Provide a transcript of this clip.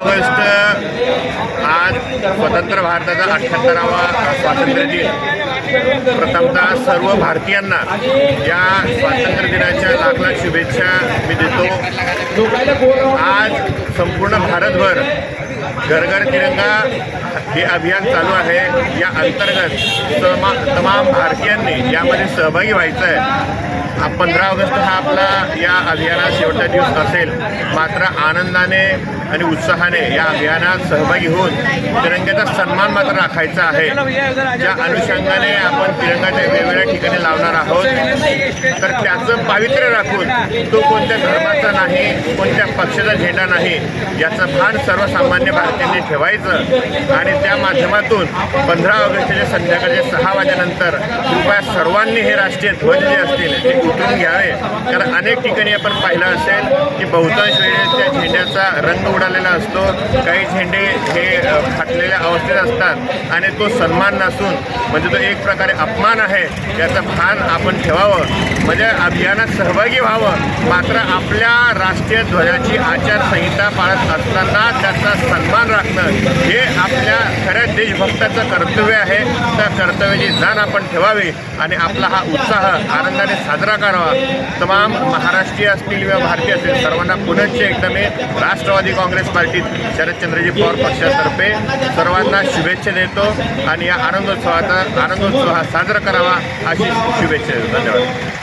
August आज स्वतंत्र भारताचा अठ्ठ्याहत्तरावा स्वातंत्र्य दिन. प्रथमतः सर्व भारतीयांना या स्वातंत्र्य दिनाच्या लाख लाख शुभेच्छा मी देतो. आज संपूर्ण भारतभर घर घर तिरंगा हे अभियान चालू आहे. या अंतर्गत तमा तमाम भारतीयांनी यामध्ये सहभागी व्हायचं आहे पंधरा ऑगस्ट हा आपला या अभियानात शेवटचा दिवस असेल. मात्र आनंदाने आणि उत्साहाने या अभियानात सहभागी होऊन तिरंग्याचा सन्मान मात्र राखायचा आहे. ज्या अनुषंगाने आपण तिरंगाच्या वेगवेगळ्या ठिकाणी लावणार आहोत तर त्याचं पावित्र्य राखून तो कोणत्या धर्माचा नाही कोणत्या पक्षाचा झेंडा नाही याचं भान सर्वसामान्य भारतीयांनी ठेवायचं आणि त्या माध्यमातून पंधरा ऑगस्टच्या संध्याकाळच्या सहा वाजेनंतर कृपया सर्वांनी हे राष्ट्रीय ध्वज जे असतील उठून घ्यावे. कारण अनेक ठिकाणी आपण पाहिलं असेल की बहुतांश वेळेस त्या झेंड्याचा रंग उडालेला असतो. काही झेंडे हे फाटलेल्या अवस्थेत असतात आणि तो सन्मान नसून म्हणजे तो एक प्रकारे अपमान आहे याचं भान आपण ठेवावं. म्हणजे अभियानात सहभागी व्हावं. मात्र आपल्या राष्ट्रीय ध्वजाची आचारसंहिता पाळत असताना त्याचा सन्मान राखणं हे आपल्या खऱ्या देशभक्ताचं कर्तव्य आहे. त्या कर्तव्याची जाण आपण ठेवावी आणि आपला हा उत्साह आनंदाने साजरा करावा तमाम महाराष्ट्रीय असतील किंवा भारतीय असतील सर्वांना पुनश्च एकदा मी राष्ट्रवादी काँग्रेस पार्टीत शरदचंद्रजी पवार पक्षातर्फे सर्वांना शुभेच्छा देतो आणि या आनंदोत्सवाचा आनंदोत्सव हा साजरा करावा अशी शुभेच्छा देतो. धन्यवाद.